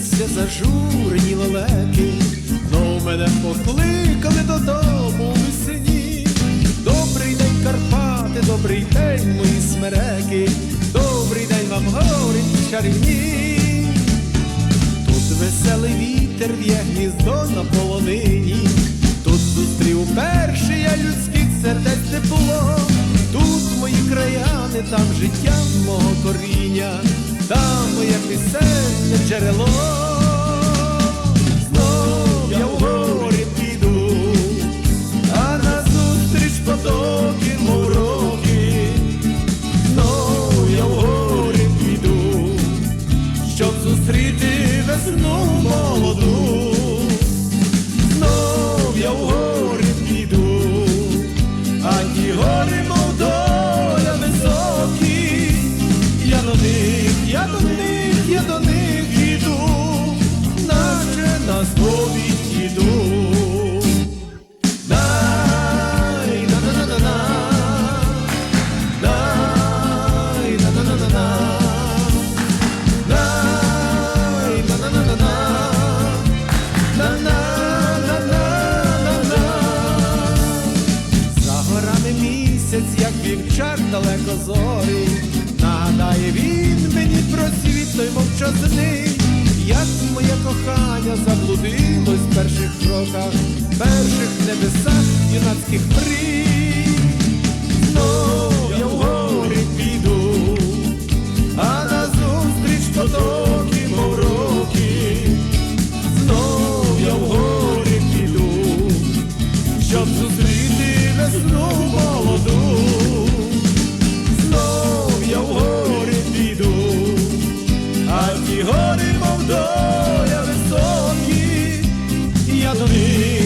Зупинилися зажурені лелеки, но мене покликали додому весені. Добрий день, Карпати, добрий день, мої смереки, добрий день вам гори чарівні. Тут веселий вітер в'є гніздо на полонині, тут зустрів перший я людських сердець тепло, тут мої краяни, там життя мого коріння, там моє пісенне джерело. Той мовчазний, як моє кохання заблудилось в перших кроках, перших небесах юнацьких мрій. доля високі, я до них.